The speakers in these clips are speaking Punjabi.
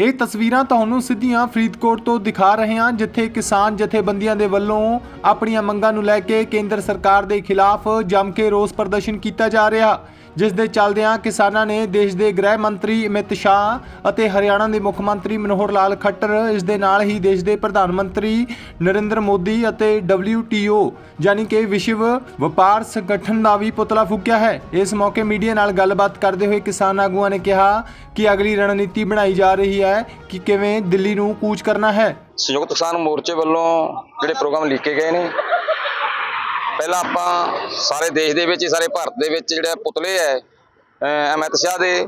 ਇਹ ਤਸਵੀਰਾਂ ਤੁਹਾਨੂੰ ਸਿੱਧੀਆਂ ਫਰੀਦਕੋਟ ਤੋਂ ਦਿਖਾ ਰਹੇ ਹਾਂ, ਜਿੱਥੇ ਕਿਸਾਨ ਜਥੇਬੰਦੀਆਂ ਦੇ ਵੱਲੋਂ ਆਪਣੀਆਂ ਮੰਗਾਂ ਨੂੰ ਲੈ ਕੇ ਕੇਂਦਰ ਸਰਕਾਰ ਦੇ ਖਿਲਾਫ ਜੰਮ ਕੇ ਰੋਸ ਪ੍ਰਦਰਸ਼ਨ ਕੀਤਾ ਜਾ ਰਿਹਾ। ਜਿਸ ਦੇ ਚੱਲਦਿਆਂ ਕਿਸਾਨਾਂ ਨੇ ਦੇਸ਼ ਦੇ ਗ੍ਰਹਿ ਮੰਤਰੀ ਅਮਿਤ ਸ਼ਾਹ ਅਤੇ ਹਰਿਆਣਾ ਦੇ ਮੁੱਖ ਮੰਤਰੀ ਮਨੋਹਰ ਲਾਲ ਖੱਟਰ, ਇਸ ਦੇ ਨਾਲ ਹੀ ਦੇਸ਼ ਦੇ ਪ੍ਰਧਾਨ ਮੰਤਰੀ ਨਰਿੰਦਰ ਮੋਦੀ ਅਤੇ WTO ਯਾਨੀ ਕਿ ਵਿਸ਼ਵ ਵਪਾਰ ਸੰਗਠਨ ਦਾ ਵੀ ਪੁਤਲਾ ਫੂਕਿਆ ਹੈ। ਇਸ ਮੌਕੇ ਮੀਡੀਆ ਨਾਲ ਗੱਲਬਾਤ ਕਰਦੇ ਹੋਏ ਕਿਸਾਨ ਆਗੂਆਂ ਨੇ ਕਿਹਾ ਕਿ ਅਗਲੀ ਰਣਨੀਤੀ ਬਣਾਈ ਜਾ ਰਹੀ ਹੈ ਕਿ ਕਿਵੇਂ ਦਿੱਲੀ ਨੂੰ ਕੂਚ ਕਰਨਾ ਹੈ। ਸੰਯੁਕਤ ਕਿਸਾਨ ਮੋਰਚੇ ਵੱਲੋਂ ਜਿਹੜੇ ਪ੍ਰੋਗਰਾਮ ਲਿਖੇ ਗਏ ਨੇ ਪਹਿਲਾਂ ਆਪਾਂ ਸਾਰੇ ਦੇਸ਼ ਦੇ ਵਿੱਚ ਸਾਰੇ ਭਾਰਤ ਦੇ ਵਿੱਚ ਜਿਹੜੇ ਪੁਤਲੇ ਹੈ ਅਮਿਤ ਸ਼ਾਹ ਦੇ,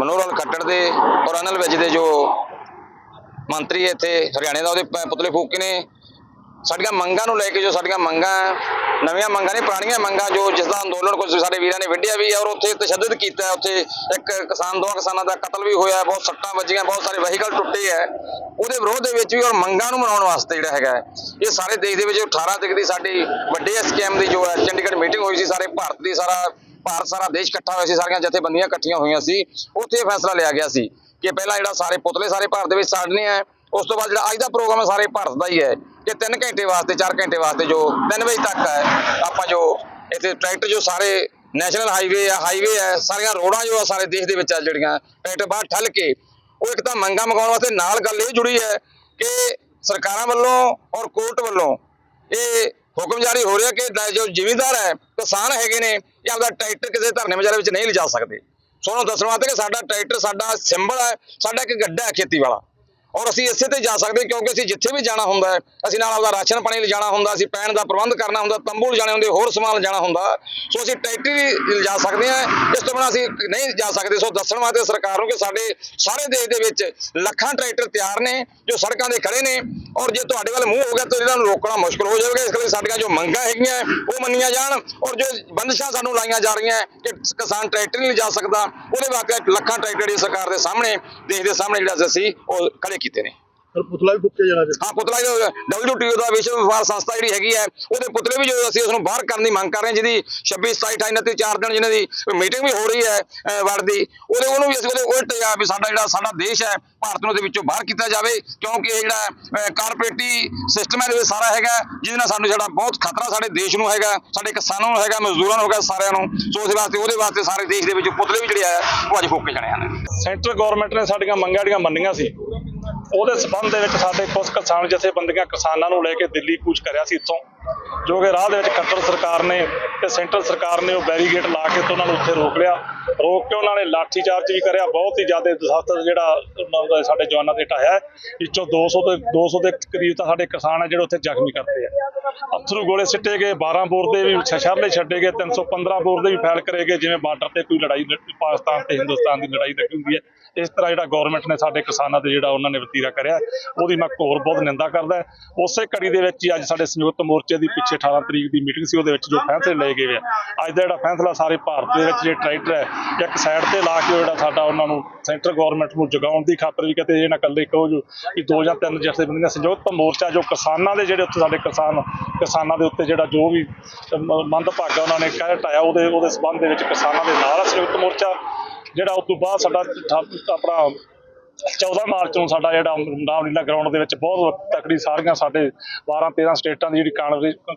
ਮਨੋਹਰ ਲਾਲ ਖੱਟੜ ਦੇ ਔਰ ਅਨਲ ਵਿਜ ਦੇ ਜੋ ਮੰਤਰੀ ਇੱਥੇ ਹਰਿਆਣੇ ਦਾ, ਉਹਦੇ ਪ- ਪੁਤਲੇ ਫੂਕੇ ਨੇ। ਸਾਡੀਆਂ ਮੰਗਾਂ ਨੂੰ ਲੈ ਕੇ ਜੋ ਸਾਡੀਆਂ ਮੰਗਾਂ ਨਵੀਆਂ ਮੰਗਾਂ ਨੇ ਪੁਰਾਣੀਆਂ ਮੰਗਾਂ ਜੋ ਜਿਸ ਦਾ ਅੰਦੋਲਨ ਕੁਝ ਸਾਡੇ ਵੀਰਾਂ ਨੇ ਵਿੱਢਿਆ ਵੀ ਹੈ ਔਰ ਉੱਥੇ ਤਸ਼ੱਦਦ ਕੀਤਾ ਉੱਥੇ ਇੱਕ ਕਿਸਾਨ ਦੋ ਕਿਸਾਨਾਂ ਦਾ ਕਤਲ ਵੀ ਹੋਇਆ ਬਹੁਤ ਸੱਟਾਂ ਵੱਜੀਆਂ ਬਹੁਤ ਸਾਰੇ ਵਹੀਕਲ ਟੁੱਟੇ ਹੈ। ਉਹਦੇ ਵਿਰੋਧ ਦੇ ਵਿੱਚ ਵੀ ਔਰ ਮੰਗਾਂ ਨੂੰ ਮਨਾਉਣ ਵਾਸਤੇ ਜਿਹੜਾ ਹੈਗਾ ਹੈ, ਇਹ ਸਾਰੇ ਦੇਸ਼ ਦੇ ਵਿੱਚ 18 ਤਰੀਕ ਦੀ ਸਾਡੀ ਵੱਡੇ ਐਸਕੇਐਮ ਦੀ ਜੋ ਹੈ ਚੰਡੀਗੜ੍ਹ ਮੀਟਿੰਗ ਹੋਈ ਸੀ ਸਾਰੇ ਭਾਰਤ ਦੀ ਸਾਰਾ ਭਾਰਤ ਸਾਰਾ ਦੇਸ਼ ਇਕੱਠਾ ਹੋਇਆ ਸੀ ਸਾਰੀਆਂ ਜਥੇਬੰਦੀਆਂ ਇਕੱਠੀਆਂ ਹੋਈਆਂ ਸੀ। ਉੱਥੇ ਇਹ ਫੈਸਲਾ ਲਿਆ ਗਿਆ ਸੀ ਕਿ ਪਹਿਲਾਂ ਜਿਹੜਾ ਸਾਰੇ ਪੁਤਲੇ ਸਾਰੇ ਭਾਰਤ ਦੇ ਵਿੱਚ ਸਾੜਨੇ ਆ ਉਸ ਤੋਂ ਬਾਅਦ ਜਿਹੜਾ ਅੱਜ ਦਾ ਪ੍ਰੋਗਰਾਮ ਹੈ ਸਾਰੇ ਭਾਰਤ ਦਾ ਹੀ ਹੈ। ਕਿ 3 ਘੰਟੇ ਵਾਸਤੇ 4 ਘੰਟੇ ਵਾਸਤੇ ਜੋ 3 ਵਜੇ ਤੱਕ ਹੈ, ਆਪਾਂ ਜੋ ਇੱਥੇ ਟਰੈਕਟਰ ਜੋ ਸਾਰੇ ਨੈਸ਼ਨਲ ਹਾਈਵੇ ਆ, ਹਾਈਵੇ ਹੈ ਸਾਰੀਆਂ ਰੋਡਾਂ ਜੋ ਆ ਸਾਰੇ ਦੇਸ਼ ਦੇ ਵਿੱਚ ਆ ਜਿਹੜੀਆਂ ਟਰੈਕਟਰ ਬਾਹਰ ਠੱਲ ਕੇ, ਉਹ ਇੱਕ ਤਾਂ ਮੰਗਾਂ ਮਗਾਉਣ ਵਾਸਤੇ ਨਾਲ ਗੱਲ ਇਹ ਜੁੜੀ ਹੈ ਕਿ ਸਰਕਾਰਾਂ ਵੱਲੋਂ ਔਰ ਕੋਰਟ ਵੱਲੋਂ ਇਹ ਹੁਕਮ ਜਾਰੀ ਹੋ ਰਿਹਾ ਕਿ ਜੋ ਜ਼ਿਮੀਂਦਾਰ ਹੈ, ਕਿਸਾਨ ਹੈਗੇ ਨੇ, ਇਹ ਆਪਦਾ ਟਰੈਕਟਰ ਕਿਸੇ ਧਰਨੇ ਵਿਚਾਰੇ ਵਿੱਚ ਨਹੀਂ ਲਿਜਾ ਸਕਦੇ। ਸੋ ਉਹਨੂੰ ਦੱਸਣ ਵਾਸਤੇ ਕਿ ਸਾਡਾ ਟਰੈਕਟਰ, ਸਾਡਾ ਸਿੰਬਲ ਹੈ, ਸਾਡਾ ਇੱਕ ਗੱਡਾ ਹੈ ਖੇਤੀ ਵਾਲਾ। ਔਰ ਅਸੀਂ ਇਸੇ ਤੇ ਜਾ ਸਕਦੇ ਕਿਉਂਕਿ ਅਸੀਂ ਜਿੱਥੇ ਵੀ ਜਾਣਾ ਹੁੰਦਾ ਹੈ, ਅਸੀਂ ਨਾਲ ਆਪਦਾ ਰਾਸ਼ਨ ਪਾਣੀ ਲਿਜਾਣਾ ਹੁੰਦਾ, ਅਸੀਂ ਪੈਣ ਦਾ ਪ੍ਰਬੰਧ ਕਰਨਾ ਹੁੰਦਾ, ਤੰਬੂ ਲਿਜਾਣੇ ਹੁੰਦੇ, ਹੋਰ ਸਮਾਨ ਲਿਜਾਣਾ ਹੁੰਦਾ। ਸੋ ਅਸੀਂ ਟਰੈਕਟਰ ਵੀ ਲਿਜਾ ਸਕਦੇ ਹਾਂ, ਇਸ ਤੋਂ ਬਿਨਾਂ ਅਸੀਂ ਨਹੀਂ ਜਾ ਸਕਦੇ। ਸੋ ਦੱਸਣ ਵਾਸਤੇ ਸਰਕਾਰ ਨੂੰ ਕਿ ਸਾਡੇ ਸਾਰੇ ਦੇਸ਼ ਦੇ ਵਿੱਚ ਲੱਖਾਂ ਟਰੈਕਟਰ ਤਿਆਰ ਨੇ, ਜੋ ਸੜਕਾਂ ਦੇ ਖੜੇ ਨੇ, ਔਰ ਜੇ ਤੁਹਾਡੇ ਵੱਲ ਮੂੰਹ ਹੋ ਗਿਆ ਤਾਂ ਇਹਨਾਂ ਨੂੰ ਰੋਕਣਾ ਮੁਸ਼ਕਲ ਹੋ ਜਾਵੇਗਾ। ਇਸ ਲਈ ਸਾਡੀਆਂ ਜੋ ਮੰਗਾਂ ਹੈਗੀਆਂ, ਉਹ ਮੰਨੀਆਂ ਜਾਣ, ਔਰ ਜੋ ਬੰਦਸ਼ਾਂ ਸਾਨੂੰ ਲਾਈਆਂ ਜਾ ਰਹੀਆਂ ਕਿ ਕਿਸਾਨ ਟਰੈਕਟਰ ਨਹੀਂ ਲਿਜਾ ਸਕਦਾ, ਉਹਦੇ ਵਾਸਤੇ ਲੱਖਾਂ ਟਰੈਕਟਰ ਜਿਹੜੀ ਸਰਕਾਰ ਦੇ ਸਾਹਮਣੇ, ਦੇਸ਼ ਦੇ ਸਾਹਮਣੇ ਜਿਹੜਾ ਅਸੀਂ ਉਹ ਖੜੇ ਕੀਤੇ ਨੇ। ਪਰ ਪੁਤਲਾ ਵੀ ਫੁੱਕੇ ਜਾਣਾ ਚਾਹੀਦਾ ਹਾਂ ਪੁਤਲਾ ਜੋ WTO ਦਾ ਵਿਸ਼ਵ ਵਪਾਰ ਸੰਸਥਾ ਜਿਹੜੀ ਹੈਗੀ ਹੈ ਉਹਦੇ ਪੁਤਲੇ ਵੀ ਜੋ ਅਸੀਂ ਉਸ ਨੂੰ ਬਾਹਰ ਕਰਨ ਦੀ ਮੰਗ ਕਰ ਰਹੇ ਹਾਂ ਜਿਹਦੀ 26 27 28 29 ਚਾਰ ਦਿਨ ਜਿਹਨਾਂ ਦੀ ਮੀਟਿੰਗ ਵੀ ਹੋ ਰਹੀ ਹੈ ਅਹ ਵਰਲਡ ਦੀ ਉਹਦੇ ਉਹਨੂੰ ਵੀ ਅਸੀਂ ਉਹਦੇ ਉਲਟ ਆ ਵੀ ਸਾਡਾ ਜਿਹੜਾ ਸਾਡਾ ਦੇਸ਼ ਹੈ ਭਾਰਤ ਨੂੰ ਉਹਦੇ ਵਿੱਚੋਂ ਬਾਹਰ ਕੀਤਾ ਜਾਵੇ ਕਿਉਂਕਿ ਇਹ ਜਿਹੜਾ ਕਾਰਪੋਰੇਟੀ ਸਿਸਟਮ ਹੈ ਇਹਦੇ ਵਿੱਚ ਸਾਰਾ ਹੈਗਾ ਜਿਹਦੇ ਨਾਲ ਸਾਨੂੰ ਜਿਹੜਾ ਬਹੁਤ ਖਤਰਾ ਸਾਡੇ ਦੇਸ਼ ਨੂੰ ਹੈਗਾ ਸਾਡੇ ਕਿਸਾਨਾਂ ਨੂੰ ਹੈਗਾ ਮਜ਼ਦੂਰਾਂ ਨੂੰ ਹੈਗਾ ਸਾਰਿਆਂ ਨੂੰ। ਸੋ ਉਸ ਵਾਸਤੇ ਉਹਦੇ ਵਾਸਤੇ ਸਾਰੇ ਦੇਸ਼ ਦੇ ਵਿੱਚ ਪੁਤਲੇ ਵੀ ਜਿਹੜੇ ਆ ਉਹ ਅੱਜ ਫੂਕੇ ਜਾਣੇ ਹਨ। ਸੈਂਟਰ ਗਵਰਨਮੈਂਟ ਨੇ ਸਾਡੀਆਂ ਮੰਗਾਂ ਜਿਹੜੀਆਂ ਮੰਨੀਆਂ ਸੀ ਉਹਦੇ ਸਬੰਧ ਦੇ ਵਿੱਚ ਸਾਡੇ ਕੁਝ ਕਿਸਾਨ ਜਥੇਬੰਦੀਆਂ ਕਿਸਾਨਾਂ ਨੂੰ ਲੈ ਕੇ ਦਿੱਲੀ ਕੂਚ ਕਰਿਆ ਸੀ ਇੱਥੋਂ। ਜੋ ਕਿ ਰਾਹ ਦੇ ਵਿੱਚ ਖੱਟਰ ਸਰਕਾਰ ਨੇ ਤੇ ਸੈਂਟਰ ਸਰਕਾਰ ਨੇ ਉਹ ਬੈਰੀਗੇਟ ਲਾ ਕੇ ਤੇ ਉਹਨਾਂ ਨੂੰ ਉੱਥੇ ਰੋਕ ਲਿਆ। ਰੋਕ ਕੇ ਉਹਨਾਂ ਨੇ ਲਾਠੀ ਚਾਰਜ ਵੀ ਕਰਿਆ। ਬਹੁਤ ਹੀ ਜ਼ਿਆਦਾ ਦਸਤ ਜਿਹੜਾ ਉਹਨਾਂ ਦਾ ਸਾਡੇ ਜਵਾਨਾਂ ਤੇ ਢਾਇਆ ਹੈ। ਵਿੱਚੋਂ 200 ਤੇ 200 ਦੇ ਕਰੀਬ ਤਾਂ ਸਾਡੇ ਕਿਸਾਨ ਆ ਜਿਹੜੇ ਉੱਥੇ ਜ਼ਖਮੀ ਕਰਦੇ ਆ। ਅਥਰੂ ਗੋਲੇ ਸਿੱਟੇ ਗਏ 12 ਬੋਰ ਦੇ ਵੀ ਛਛਰਲੇ ਛੱਡੇ ਗਏ 315 ਬੋਰ ਦੇ ਵੀ ਫੈਲ ਕਰੇ ਗਏ, ਜਿਵੇਂ ਬਾਰਡਰ ਤੇ ਕੋਈ ਲੜਾਈ ਪਾਕਿਸਤਾਨ ਤੇ ਹਿੰਦੁਸਤਾਨ ਦੀ ਲੜਾਈ ਲੱਗੀ ਹੁੰਦੀ ਹੈ। ਇਸ ਤਰ੍ਹਾਂ ਜਿਹੜਾ ਗਵਰਨਮੈਂਟ ਨੇ ਸਾਡੇ ਕਿਸਾਨਾਂ ਤੇ ਜਿਹੜਾ ਉਹਨਾਂ ਨੇ ਵਤੀਰਾ ਕਰਿਆ, ਉਹਦੀ ਮੈਂ ਘੋਰ ਬਹੁਤ ਨਿੰਦਾ ਕਰਦਾ। ਉਸੇ ਕੜੀ ਦੇ ਵਿੱਚ ਹੀ ਅੱਜ ਸਾਡੇ ਸੰਯੁਕਤ ਮੋਰਚੇ ਦੀ ਪਿੱਛੇ 18 ਤਰੀਕ ਦੀ ਮੀਟਿੰਗ ਸੀ, ਉਹਦੇ ਵਿੱਚ ਜੋ ਫੈਸਲੇ ਲਏ ਗਏ ਆ। ਅੱਜ ਦਾ ਜਿਹੜਾ ਫੈਸਲਾ ਸਾਰੇ ਭਾਰਤ ਦੇ ਵਿੱਚ ਜੇ ਟਰੈਕਟਰ ਹੈ, ਇੱਕ ਸਾਈਡ ਤੇ ਲਾ ਕੇ ਜਿਹੜਾ ਸਾਡਾ ਉਹਨਾਂ ਨੂੰ ਸੈਂਟਰ ਗਵਰਨਮੈਂਟ ਨੂੰ ਜਗਾਉਣ ਦੀ ਖਾਤਰ ਵੀ ਕਿਤੇ ਇਹ ਨਾ ਇਕੱਲੇ ਕਹੋ ਜੋ ਕਿ ਦੋ ਜਾਂ ਤਿੰਨ ਜਥੇਬੰਦੀਆਂ ਸੰਯੁਕਤ ਮੋਰਚਾ, ਜੋ ਕਿਸਾਨਾਂ ਦੇ ਜਿਹੜੇ ਉੱਥੇ ਸਾਡੇ ਕਿਸਾਨ, ਕਿਸਾਨਾਂ ਦੇ ਉੱਤੇ ਜਿਹੜਾ ਜੋ ਵੀ ਮੰਦ ਭਾਗਾ ਉਹਨਾਂ ਨੇ ਕਹਿ ਟਾਇਆ ਉਹਦੇ ਉਹਦੇ ਸਬੰਧ ਦੇ ਵਿੱਚ ਕਿਸਾਨਾਂ ਦੇ ਨਾਲ ਸੰਯੁਕਤ ਮੋਰਚਾ। ਜਿਹੜਾ ਉਸ ਤੋਂ ਬਾਅਦ ਸਾਡਾ ਆਪਣਾ 14 ਮਾਰਚ ਨੂੰ ਸਾਡਾ ਜਿਹੜਾ ਰਾਮਲੀਲਾ ਗਰਾਊਂਡ ਦੇ ਵਿੱਚ ਬਹੁਤ ਤਕੜੀ ਸਾਰੀਆਂ ਸਾਡੇ 12 13 ਸਟੇਟਾਂ ਦੀ ਜਿਹੜੀ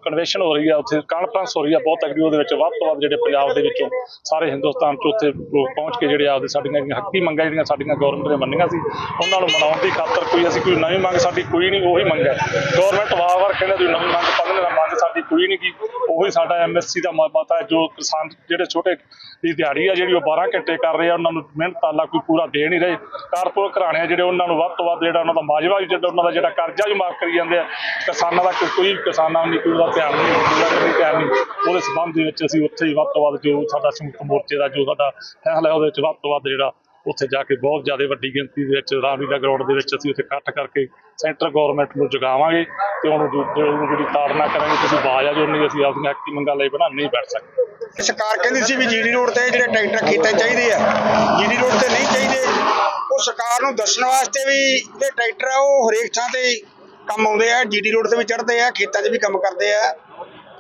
ਕਨਵੈਨਸ਼ਨ ਹੋ ਰਹੀ ਹੈ ਉੱਥੇ ਕਾਨਫਰੰਸ ਹੋ ਰਹੀ ਹੈ ਬਹੁਤ ਤਕੜੀ, ਉਹਦੇ ਵਿੱਚ ਵੱਧ ਤੋਂ ਵੱਧ ਜਿਹੜੇ ਪੰਜਾਬ ਦੇ ਵਿੱਚੋਂ ਸਾਰੇ ਹਿੰਦੁਸਤਾਨ ਚ ਉੱਥੇ ਲੋਕ ਪਹੁੰਚ ਕੇ ਜਿਹੜੇ ਆਪਦੇ ਸਾਡੀਆਂ ਹੱਕੀ ਮੰਗਾਂ ਜਿਹੜੀਆਂ ਸਾਡੀਆਂ ਗਵਰਨਮੈਂਟ ਨੇ ਮੰਨੀਆਂ ਸੀ, ਉਹਨਾਂ ਨੂੰ ਮਨਾਉਣ ਦੀ ਖਾਤਰ ਕੋਈ ਅਸੀਂ ਕੋਈ ਨਵੀਂ ਮੰਗ ਸਾਡੀ ਕੋਈ ਨਹੀਂ, ਉਹੀ ਮੰਗ ਹੈ ਗਵਰਨਮੈਂਟ ਵਾਰ-ਵਾਰ ਕਹਿੰਦੇ ਤੁਸੀਂ ਨਵੀਂ ਮੰਗ ਪਾਉਂਦੇ ਨਾ ਮੰਗ ਸਾਡੀ ਕੋਈ ਨਹੀਂ ਕੀ ਉਹੀ ਸਾਡਾ ਐਮਐਸਸੀ ਦਾ ਮਤਾ ਹੈ, ਜੋ ਕਿਸਾਨ ਜਿਹੜੇ ਛੋਟੇ ਦੀ ਦਿਹਾੜੀ ਆ, ਜਿਹੜੀ ਉਹ 12 ਘੰਟੇ ਕਰ ਰਹੇ ਆ, ਉਹਨਾਂ ਨੂੰ ਮਿਹਨਤ ਆਲਾ ਕੋਈ ਪੂਰਾ ਦੇ ਨਹੀਂ ਰਹੇ। ਕਾਰਪੋਰੇਟ ਘਰਾਣੇ ਆ। ਜਿਹੜੇ ਉਹਨਾਂ ਨੂੰ ਵੱਧ ਤੋਂ ਵੱਧ ਜਿਹੜਾ ਉਹਨਾਂ ਦਾ ਮਾਜਵਾ ਵੀ ਜਿਹੜਾ ਉਹਨਾਂ ਦਾ ਜਿਹੜਾ ਕਰਜ਼ਾ ਵੀ ਮਾਫ ਕਰੀ ਜਾਂਦੇ ਆ, ਕਿਸਾਨਾਂ ਦਾ ਕੋਈ- ਕੋਈ ਕਿਸਾਨਾਂ ਨੂੰ ਕੋਈ ਦਾ ਧਿਆਨ ਨਹੀਂ ਪੂਰਾ ਕੋਈ ਧਿਆਨ ਨਹੀਂ। ਉਹਦੇ ਸਬੰਧ ਦੇ ਵਿੱਚ ਅਸੀਂ ਉੱਥੇ ਹੀ ਵੱਧ ਤੋਂ ਵੱਧ ਜੋ ਸਾਡਾ ਸੰਯੁਕਤ ਮੋਰਚੇ ਦਾ ਜੋ ਸਾਡਾ ਫੈਸਲਾ ਹੈ, ਉਹਦੇ ਵਿੱਚ ਵੱਧ ਤੋਂ ਵੱਧ ਜਿਹੜਾ ਉੱਥੇ ਜਾ ਕੇ ਬਹੁਤ ਜ਼ਿਆਦਾ ਵੱਡੀ ਗਿਣਤੀ ਦੇ ਵਿੱਚ ਰਾਮਲੀਲਾ ਗਰਾਊਂਡ ਦੇ ਵਿੱਚ ਅਸੀਂ ਉੱਥੇ ਇਕੱਠ ਕਰਕੇ ਸੈਂਟਰ ਗਵਰਨਮੈਂਟ ਨੂੰ ਜਗਾਵਾਂਗੇ ਤੇ ਉਹਨੂੰ ਜਿਹੜੀ ਤਾੜਨਾ ਕਰਾਂਗੇ, ਤੁਸੀਂ ਆਵਾਜ਼ ਆ ਜੋ ਨਹੀਂ ਅਸੀਂ ਆਪਣੀਆਂ ਐਕਟੀ ਮੰਗਾਂ ਲਈ ਬਣਾ ਨਹੀਂ ਬੈਠ ਸਕਦੇ। ਸਰਕਾਰ ਕਹਿੰਦੀ ਸੀ ਵੀ ਜੀਡੀ ਰੋਡ ਤੇ ਜਿਹੜੇ ਟਰੈਕਟਰ ਖੇਤਾਂ ਚਾਹੀਦੇ ਆ। ਜੀਡੀ ਰੋਡ ਤੇ ਨਹੀਂ ਚਾਹੀਦੇ। ਸਰਕਾਰ ਨੂੰ ਦੱਸਣ ਵਾਸਤੇ ਵੀ ਜਿਹੜੇ ਟਰੈਕਟਰ ਆ ਉਹ ਹਰੇਕ ਥਾਂ ਤੇ ਕੰਮ ਆਉਂਦੇ ਆ ਜੀਡੀ ਰੋਡ ਤੇ ਵੀ ਚੜ੍ਹਦੇ ਆ ਖੇਤਾਂ 'ਚ ਵੀ ਕੰਮ ਕਰਦੇ ਆ।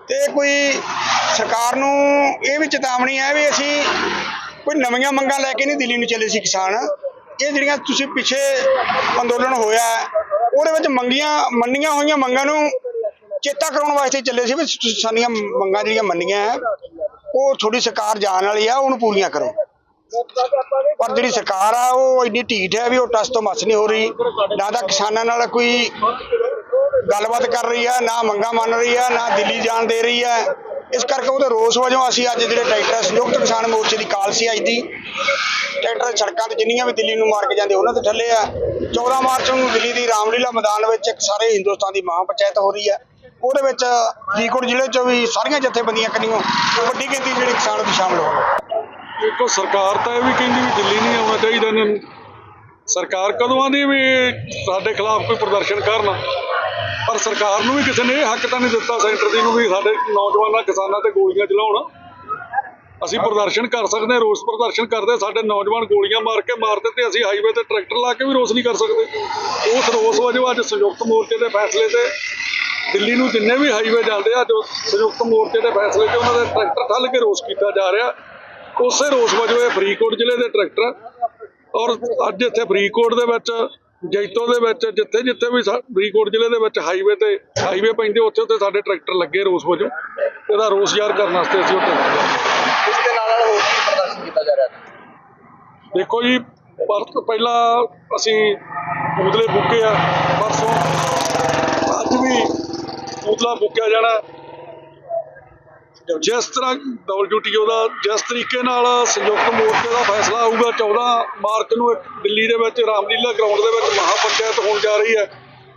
ਤੇ ਕੋਈ ਸਰਕਾਰ ਨੂੰ ਇਹ ਵੀ ਚੇਤਾਵਨੀ ਹੈ ਵੀ ਅਸੀਂ ਕੋਈ ਨਵੀਆਂ ਮੰਗਾਂ ਲੈ ਕੇ ਨਹੀਂ ਦਿੱਲੀ ਨੂੰ ਚੱਲੇ ਸੀ ਕਿਸਾਨ। ਇਹ ਜਿਹੜੀਆਂ ਤੁਸੀਂ ਪਿੱਛੇ ਅੰਦੋਲਨ ਹੋਇਆ ਉਹਦੇ ਵਿੱਚ ਮੰਗੀਆਂ ਮੰਨੀਆਂ ਹੋਈਆਂ ਮੰਗਾਂ ਨੂੰ ਚੇਤਾ ਕਰਾਉਣ ਵਾਸਤੇ ਚੱਲੇ ਸੀ ਵੀ ਸਾਡੀਆਂ ਮੰਗਾਂ ਜਿਹੜੀਆਂ ਮੰਨੀਆਂ ਹੈ, ਉਹ ਤੁਹਾਡੀ ਸਰਕਾਰ ਜਾਣ ਵਾਲੀ ਆ ਉਹਨੂੰ ਪੂਰੀਆਂ ਕਰੋ। ਪਰ ਜਿਹੜੀ ਸਰਕਾਰ ਆ, ਉਹ ਇੰਨੀ ਢੀਠ ਹੈ ਵੀ ਉਹ ਟਸ ਤੋਂ ਮਸ ਨਹੀਂ ਹੋ ਰਹੀ। ਨਾ ਤਾਂ ਕਿਸਾਨਾਂ ਨਾਲ ਕੋਈ ਗੱਲਬਾਤ ਕਰ ਰਹੀ ਹੈ ਨਾ ਮੰਗਾਂ ਮੰਨ ਰਹੀ ਹੈ ਨਾ ਦਿੱਲੀ ਜਾਣ ਦੇ ਰਹੀ ਹੈ ਇਸ ਕਰਕੇ ਉਹਦੇ ਰੋਸ ਵਜੋਂ ਅਸੀਂ ਅੱਜ ਜਿਹੜੇ ਟਰੈਕਟਰ ਸੰਯੁਕਤ ਕਿਸਾਨ ਮੋਰਚੇ ਦੀ ਕਾਲ ਸੀ ਅੱਜ ਦੀ। ਟਰੈਕਟਰ ਸੜਕਾਂ ਤੇ ਜਿੰਨੀਆਂ ਵੀ ਦਿੱਲੀ ਨੂੰ ਮਾਰ ਕੇ ਜਾਂਦੇ, ਉਹਨਾਂ ਤੇ ਠੱਲੇ ਆ। 14 ਮਾਰਚ ਨੂੰ ਦਿੱਲੀ ਦੀ ਰਾਮਲੀਲਾ ਮੈਦਾਨ ਵਿੱਚ ਇੱਕ ਸਾਰੇ ਹਿੰਦੁਸਤਾਨ ਦੀ ਮਹਾਂ ਪੰਚਾਇਤ ਹੋ ਰਹੀ ਹੈ ਉਹਦੇ ਵਿੱਚ ਫਰੀਦਕੋਟ ਜ਼ਿਲ੍ਹੇ ਚੋਂ ਵੀ ਸਾਰੀਆਂ ਜਥੇਬੰਦੀਆਂ ਕੰਨੀਆਂ ਵੱਡੀ ਗਿਣਤੀ ਜਿਹੜੀ ਕਿਸਾਨ ਦੀ ਸ਼ਾਮਲ ਹੋਣਗੇ। ਦੇਖੋ, ਸਰਕਾਰ ਤਾਂ ਇਹ ਵੀ ਕਹਿੰਦੀ ਵੀ ਦਿੱਲੀ ਨਹੀਂ ਆਉਣਾ ਚਾਹੀਦਾ ਇਹਨਾਂ ਨੂੰ। ਸਰਕਾਰ ਕਦੋਂ ਆਂਦੀ ਵੀ ਸਾਡੇ ਖਿਲਾਫ ਕੋਈ ਪ੍ਰਦਰਸ਼ਨ ਕਰਨ? ਪਰ ਸਰਕਾਰ ਨੂੰ ਵੀ ਕਿਸੇ ਨੇ ਇਹ ਹੱਕ ਤਾਂ ਨਹੀਂ ਦਿੱਤਾ ਸੈਂਟਰ ਦੀ ਨੂੰ ਵੀ ਸਾਡੇ ਨੌਜਵਾਨਾਂ, ਕਿਸਾਨਾਂ ਤੇ ਗੋਲੀਆਂ ਚਲਾਉਣ। ਅਸੀਂ ਪ੍ਰਦਰਸ਼ਨ ਕਰ ਸਕਦੇ ਹਾਂ, ਰੋਸ ਪ੍ਰਦਰਸ਼ਨ ਕਰਦੇ ਸਾਡੇ ਨੌਜਵਾਨ ਗੋਲੀਆਂ ਮਾਰ ਕੇ ਮਾਰਦੇ ਦਿੱਤੇ ਅਸੀਂ ਹਾਈਵੇ ਤੇ ਟਰੈਕਟਰ ਲਾ ਕੇ ਵੀ ਰੋਸ ਨਹੀਂ ਕਰ ਸਕਦੇ। ਉਸ ਰੋਸ ਵਜੋਂ ਅੱਜ ਸੰਯੁਕਤ ਮੋਰਚੇ ਦੇ ਫੈਸਲੇ ਤੇ ਦਿੱਲੀ ਨੂੰ ਜਿੰਨੇ ਵੀ ਹਾਈਵੇ ਜਾਂਦੇ ਆ ਜੋ ਸੰਯੁਕਤ ਮੋਰਚੇ ਦੇ ਫੈਸਲੇ ਤੇ ਉਹਨਾਂ ਦੇ ਟਰੈਕਟਰ ਠੱਲ ਕੇ ਰੋਸ ਕੀਤਾ ਜਾ ਰਿਹਾ। ਉਸੇ ਰੋਸ ਵਜੋਂ ਇਹ ਫਰੀਦਕੋਟ ਜ਼ਿਲ੍ਹੇ ਦੇ ਟਰੈਕਟਰ। ਔਰ ਅੱਜ ਇੱਥੇ ਫਰੀਦਕੋਟ ਦੇ ਵਿੱਚ ਜੈਤੋ ਦੇ ਵਿੱਚ ਜਿੱਥੇ ਜਿੱਥੇ ਵੀ ਫਰੀਦਕੋਟ ਜ਼ਿਲ੍ਹੇ ਦੇ ਵਿੱਚ ਹਾਈਵੇ ਤੇ ਹਾਈਵੇ ਪੈਂਦੇ ਉੱਥੇ ਉੱਥੇ ਸਾਡੇ ਟਰੈਕਟਰ ਲੱਗੇ ਰੋਸ ਵਜੋਂ ਇਹਦਾ ਰੋਸ ਜ਼ਾਹਰ ਕਰਨ ਵਾਸਤੇ ਅਸੀਂ ਉੱਥੇ। ਇਸ ਦੇ ਨਾਲ ਨਾਲ ਹੋਰ ਕੀ ਪ੍ਰਦਰਸ਼ਨ ਕੀਤਾ ਜਾ ਰਿਹਾ ਦੇਖੋ ਜੀ ਪਰ ਪਹਿਲਾਂ ਅਸੀਂ ਉਦਲੇ ਬੁੱਕੇ ਆ ਪਰਸੋਂ ਅੱਜ ਵੀ ਉਦਲਾ ਬੁੱਕਿਆ ਜਾਣਾ ਜਿਸ ਤਰ੍ਹਾਂ ਡਬਲ ਡਿਊਟੀ ਉਹਦਾ, ਜਿਸ ਤਰੀਕੇ ਨਾਲ ਸੰਯੁਕਤ ਮੋਰਚੇ ਦਾ ਫੈਸਲਾ ਆਊਗਾ 14 ਮਾਰਚ ਨੂੰ ਇੱਕ ਦਿੱਲੀ ਦੇ ਵਿੱਚ ਰਾਮਲੀਲਾ ਗਰਾਊਂਡ ਦੇ ਵਿੱਚ ਮਹਾ ਪੰਚਾਇਤ ਹੋਣ ਜਾ ਰਹੀ ਹੈ।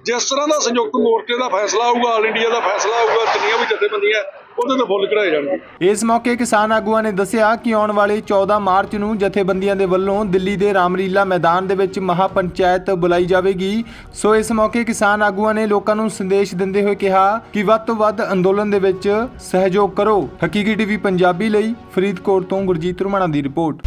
ਜਿਸ ਤਰ੍ਹਾਂ ਦਾ ਸੰਯੁਕਤ ਮੋਰਚੇ ਦਾ ਫੈਸਲਾ ਆਊਗਾ ਆਲ ਇੰਡੀਆ ਦਾ ਫੈਸਲਾ ਆਊਗਾ, ਜਿੰਨੀਆਂ ਵੀ ਜਥੇਬੰਦੀਆਂ ਉਹਦੇ ਤੇ ਫੁੱਲ ਕਢਾਏ ਜਾਣਗੇ। ਇਸ ਮੌਕੇ ਕਿਸਾਨ ਆਗੂਆਂ ਨੇ ਦੱਸਿਆ ਕਿ ਆਉਣ ਵਾਲੇ 14 ਮਾਰਚ ਨੂੰ ਜਥੇਬੰਦੀਆਂ ਦੇ ਵੱਲੋਂ ਦਿੱਲੀ ਦੇ ਰਾਮਲੀਲਾ ਮੈਦਾਨ ਦੇ ਵਿੱਚ ਮਹਾ ਪੰਚਾਇਤ ਬੁਲਾਈ ਜਾਵੇਗੀ। ਸੋ ਇਸ ਮੌਕੇ ਕਿਸਾਨ ਆਗੂਆਂ ਨੇ ਲੋਕਾਂ ਨੂੰ ਸੰਦੇਸ਼ ਦਿੰਦੇ ਹੋਏ ਕਿਹਾ ਕਿ ਵੱਧ ਤੋਂ ਵੱਧ ਅੰਦੋਲਨ ਦੇ ਵਿੱਚ ਸਹਿਯੋਗ ਕਰੋ। ਹਕੀਕੀ ਟੀਵੀ ਪੰਜਾਬੀ ਲਈ ਫਰੀਦਕੋਟ ਤੋਂ ਗੁਰਜੀਤ ਰੁਮਾਣਾ ਦੀ ਰਿਪੋਰਟ।